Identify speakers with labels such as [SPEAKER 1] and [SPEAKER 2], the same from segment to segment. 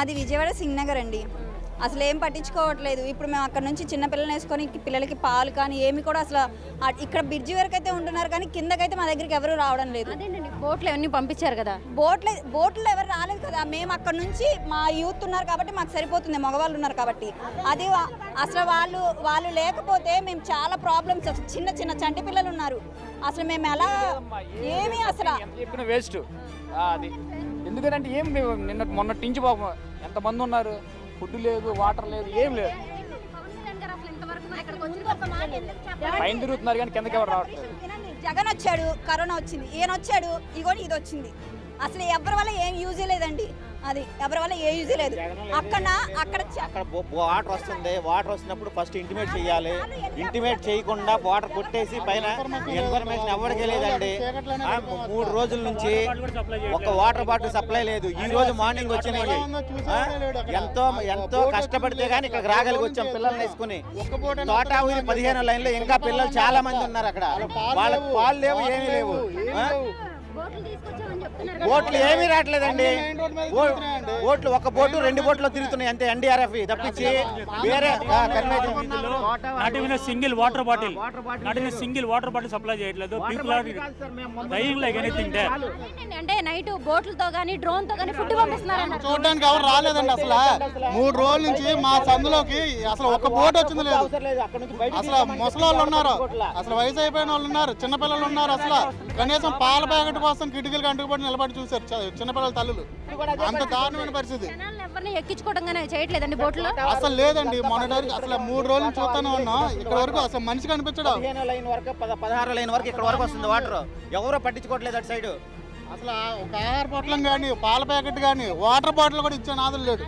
[SPEAKER 1] మాది విజయవాడ సింగ్నగర్ అండి. అసలు ఏం పట్టించుకోవట్లేదు. ఇప్పుడు మేము అక్కడ నుంచి చిన్న పిల్లల్ని వేసుకొని పిల్లలకి పాలు కానీ ఏమి కూడా అసలు ఇక్కడ బ్రిడ్జి వరకు అయితే ఉంటున్నారు కానీ కిందకైతే మా దగ్గరికి ఎవరు రావడం లేదు.
[SPEAKER 2] అదేనండి బోట్లు అవన్నీ పంపించారు కదా?
[SPEAKER 1] బోట్లే బోట్లో ఎవరు రాలేదు కదా. మేము అక్కడ నుంచి మా యూత్ ఉన్నారు కాబట్టి మాకు సరిపోతుంది. మగవాళ్ళు ఉన్నారు కాబట్టి. అది అసలు వాళ్ళు వాళ్ళు లేకపోతే మేము చాలా ప్రాబ్లమ్స్ అసలు చిన్న చిన్న చంటి పిల్లలు ఉన్నారు. అసలు మేము ఎలా ఏమి అసలు
[SPEAKER 3] వేస్ట్ అది. ఎందుకంటే ఏం నిన్న మొన్నటి నుంచి బాబు ఎంతమంది ఉన్నారు? ఫుడ్ లేదు వాటర్ లేదు ఏం లేదు. పైన తిరుగుతున్నారు కానీ కిందకి ఎవరు రావట్లేదు.
[SPEAKER 1] జగన్ వచ్చాడు కరోనా వచ్చింది ఈయన వచ్చాడు ఇగోని ఇది వచ్చింది. అసలు ఎవరి వల్ల ఏం యూజ్ లేదండి. అది ఎవరి వల్ల ఏ యూజ్ లేదు. అక్కడ అక్కడ
[SPEAKER 4] అక్కడ వాటర్ వస్తుంది. వాటర్ వస్తున్నప్పుడు ఫస్ట్ ఇంటిమేట్ చేయాలి. ఇంటిమేట్ చేయకుండా వాటర్ కొట్టేసి పైన ఇన్ఫర్మేషన్ ఎవరికి లేదండి. ఆ, మూడు రోజుల నుంచి ఒక వాటర్ బాటిల్ సప్లై లేదు. ఈ రోజు మార్నింగ్ వచ్చినాయి. ఎంతో ఎంతో కష్టపడితే గానీ ఇక్కడికి రాగలిగి వచ్చాం పిల్లల్ని వేసుకుని. తోట ఊరి పదిహేను లైన్లో ఇంకా పిల్లలు చాలా మంది ఉన్నారు అక్కడ. వాళ్ళకి పాలు లేవు ఏమీ లేవు.
[SPEAKER 2] బోట్లు
[SPEAKER 4] ఏమీ రావట్లేదండి. ఓ- బోట్లు ఒక బోటు రెండు బోట్లు తిరుగుతున్నాయి అంతే ఎన్డీఆర్ఎఫ్ తప్పించి వేరే
[SPEAKER 5] even single water bottle. Not even single water bottle supply చేయట్లేదు people are dying like anything they
[SPEAKER 2] అదేంటండి, అంటే నైట్ బోట్లతో కానీ డ్రోన్తో కానీ ఫుడ్ పంపిస్తున్నారు?
[SPEAKER 6] చూడడానికి ఎవరు రాలేదండి అసలు. మూడు రోజుల నుంచి మా సందులోకి అసలు ఒక బోట్ వచ్చింది లేదు. అసలు ముసలి వాళ్ళు ఉన్నారు. అసలు వయసు అయిపోయిన వాళ్ళు ఉన్నారు చిన్నపిల్లలు ఉన్నారు అసలు. కనీసం పాల ప్యాకెట్ కోసం కిటికీలు కంటుకుపడి నిలబడి చూశారు చిన్నపిల్లల తల్లులు. అంత దారుణమైన పరిస్థితి.
[SPEAKER 2] ఎవరిని ఎక్కించుకోవడం కానీ చేయట్లేదండి బోట్లో?
[SPEAKER 6] అసలు లేదండి మొన్నటి అసలు మూడు రోజులు చూస్తానే ఉన్నాం. ఇక్కడ వరకు అసలు మనిషి కనిపించడం.
[SPEAKER 4] పదిహేను లైన్ వరకు పద- పదహారు లైన్ వరకు ఇక్కడ వరకు వస్తుంది వాటర్. ఎవరో పట్టించుకోవట్లేదు అటు సైడ్.
[SPEAKER 6] అసలు ఒక ఆహార పొట్లం కానీ పాల ప్యాకెట్ కానీ వాటర్ బాటిల్ కూడా ఇచ్చే నాదులు లేడు.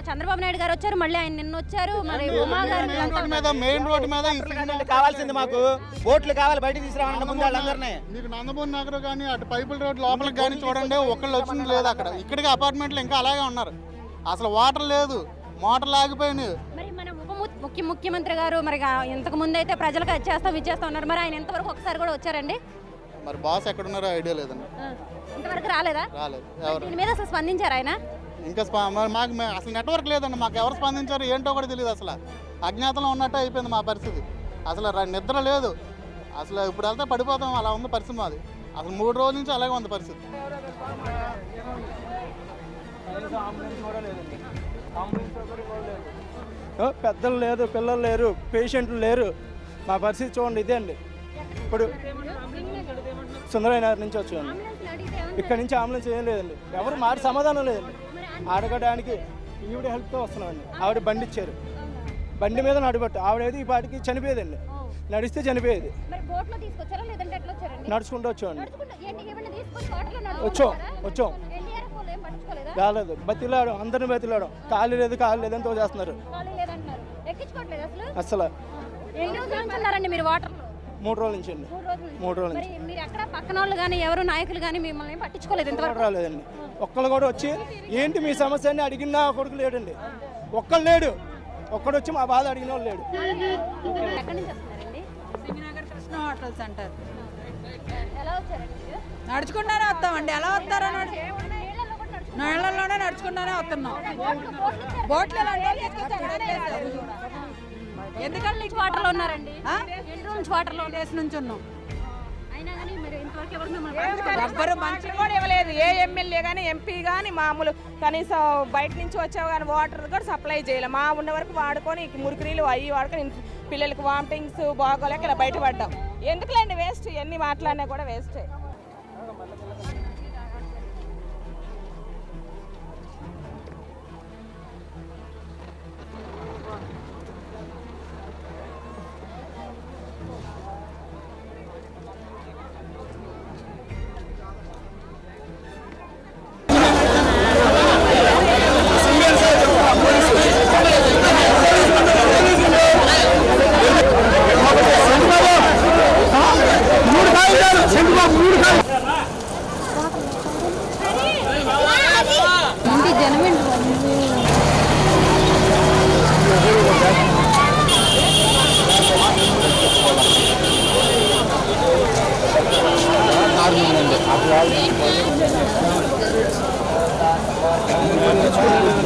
[SPEAKER 2] చంద్రబాబు నాయుడు గారు వచ్చారు మళ్ళీ ఆయన నిన్న వచ్చారు. మరి ఉమా గారు
[SPEAKER 6] మెయిన్ రోడ్డు మీద మెయిన్ రోడ్డు మీద ఈ సిగ్నల్
[SPEAKER 4] కావాల్సింది మాకు. బోట్లు కావాలి బయటికి తీసుకురావాలంటే ముందు వాళ్ళందరినీ.
[SPEAKER 6] మీకు నందమూరి నగర్ కానీ అటు పైపుల రోడ్ లోపలికి కానీ చూడండి ఒకళ్ళు వచ్చింది లేదు అక్కడ. ఇక్కడికి అపార్ట్మెంట్లు ఇంకా అలాగే ఉన్నారు. అసలు వాటర్ లేదు మోటార్లు ఆగిపోయినాయి.
[SPEAKER 2] మరి మన ఉప ము- ముఖ్య ముఖ్యమంత్రి గారు మరి ఇంతకు ముందు అయితే ప్రజలకు చేస్తాం ఇది చేస్తాం ఉన్నారు. మరి ఆయన ఎంతవరకు ఒకసారి కూడా వచ్చారండి?
[SPEAKER 6] మరి బాస్ ఎక్కడున్నారో ఐడియా లేదండి.
[SPEAKER 2] ఇంతవరకు రాలేదా?
[SPEAKER 6] రాలేదు.
[SPEAKER 2] దీని మీద అసలు స్పందించారు ఆయన?
[SPEAKER 6] ఇంకా స్ప- మరి మాకు అసలు నెట్వర్క్ లేదండి. మాకు ఎవరు స్పందించారు ఏంటో కూడా తెలియదు అసలు. అజ్ఞాతంలో ఉన్నట్టే అయిపోయింది మా పరిస్థితి. అసలు నిద్ర లేదు. అసలు ఇప్పుడు వెళ్తే పడిపోతాం. అలా ఉంది పరిస్థితి మాది. అసలు మూడు రోజుల నుంచి అలాగే ఉంది పరిస్థితి.
[SPEAKER 7] పెద్దలు లేదు పిల్లలు లేరు పేషెంట్లు లేరు. మా పరిస్థితి చూడండి ఇదే అండి. ఇప్పుడు సుందరయ్య నగర్ నుంచి వచ్చాను. ఇక్కడ నుంచి అంబులెన్స్ ఏం లేదండి. ఎవరు మారి సమాధానం లేదండి. అడగడానికి ఈవిడ హెల్ప్తో వస్తున్నామండి ఆవిడ బండి ఇచ్చారు బండి మీద నడబట్టు ఆవిడైతే ఈ పాటికి చనిపోయేదండి. నడిస్తే చనిపోయేది. నడుచుకుంటూ వచ్చామండి వచ్చాం? వచ్చాం. రాలేదు. బతిలాడు. అందరిని బతిలాడు. ఖాళీ లేదు ఖాళీ లేదు ఎంతో చేస్తున్నారు
[SPEAKER 2] ఖాళీ లేదంటున్నారు. ఎక్కించుకోవట్లేదు అసలు? మీరు వాటర్లో
[SPEAKER 7] మూడు రోజుల నుంచి అండి.
[SPEAKER 2] మూడు రోజుల నుంచి. మరి ఎక్కడ పక్కన వాళ్ళు కానీ ఎవరు నాయకులు కానీ మిమ్మల్ని పట్టించుకోలేదు ఇంతవరకు?
[SPEAKER 7] రాలేదండి. ఒక్కళ్ళు కూడా వచ్చి ఏంటి మీ సమస్య అని అడిగిన కొడుకు లేడండి. ఒక్కళ్ళు లేడు. ఒక్కడు వచ్చి మా బాధ అడిగిన వాళ్ళు లేడు.
[SPEAKER 2] ఎక్కడి నుంచి వస్తున్నారండి?
[SPEAKER 8] సింగనగర్ కృష్ణ హోటల్స్ అంటారు
[SPEAKER 2] ఎలా వచ్చారండి?
[SPEAKER 8] నడుచుకుంటానే వస్తామండి. ఎలా వస్తారో నడు-
[SPEAKER 2] నీళ్ళల్లో కూడా నడుచుకుంటూ
[SPEAKER 8] నీళ్ళల్లోనే నడుచుకుంటానే వస్తున్నాం. బోట్లు. ఎందుకంటే
[SPEAKER 2] నుంచి వాటర్లో ఉన్నారండి? ఎన్ని వాటర్లో ఉన్నారు?
[SPEAKER 8] డేస్ నుంచి ఉన్నాం.
[SPEAKER 9] ఎవ్వరు మంచి కూడా ఇవ్వలేదు. ఏ ఎమ్మెల్యే కానీ ఎంపీ కానీ మామూలు కనీసం బయట నుంచి వచ్చావు కానీ వాటర్ కూడా సప్లై చేయలేదు మా ఉన్న వరకు వాడుకొని ఈ మురికి నీళ్ళు అయ్యి వాడుకొని పిల్లలకి వామిటింగ్స్ బాగోలేక ఇలా బయటపడ్డాం ఎందుకులేండి వేస్ట్ ఎన్ని మాట్లాడినా కూడా వేస్టే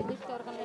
[SPEAKER 2] ఎవరికైనా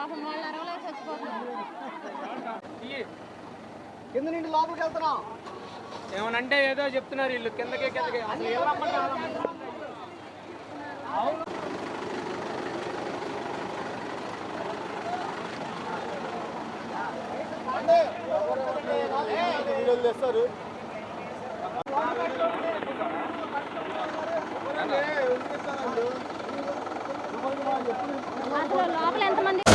[SPEAKER 2] వీళ్ళని ఎక్కడికి పంపిస్తారు ఓకే పాపం వాళ్ళు అరవలేక చచ్చిపోతున్నారు
[SPEAKER 10] ఏమనంటే ఏదో చెప్తున్నారు వీళ్ళు. కిందకే కిందకే. అసలు రమ్మంటారు
[SPEAKER 2] అసలు లోపల ఎంతమంది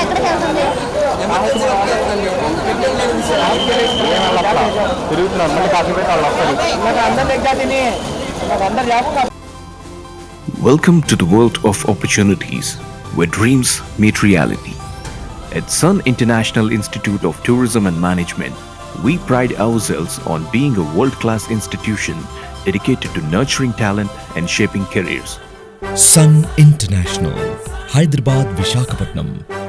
[SPEAKER 2] ఎక్కడికి వెళ్తుంది
[SPEAKER 3] తిరుగుతున్నారు మళ్ళీ కాసేపు వాళ్ళు వస్తారు
[SPEAKER 10] అందరు దగ్గర తిని అందరు చేస్తారు
[SPEAKER 11] Welcome to the world of opportunities where dreams meet reality. At Sun International Institute of Tourism and Management, we pride ourselves on being a world-class institution dedicated to nurturing talent and shaping careers.
[SPEAKER 12] Sun International, Hyderabad, Vishakhapatnam.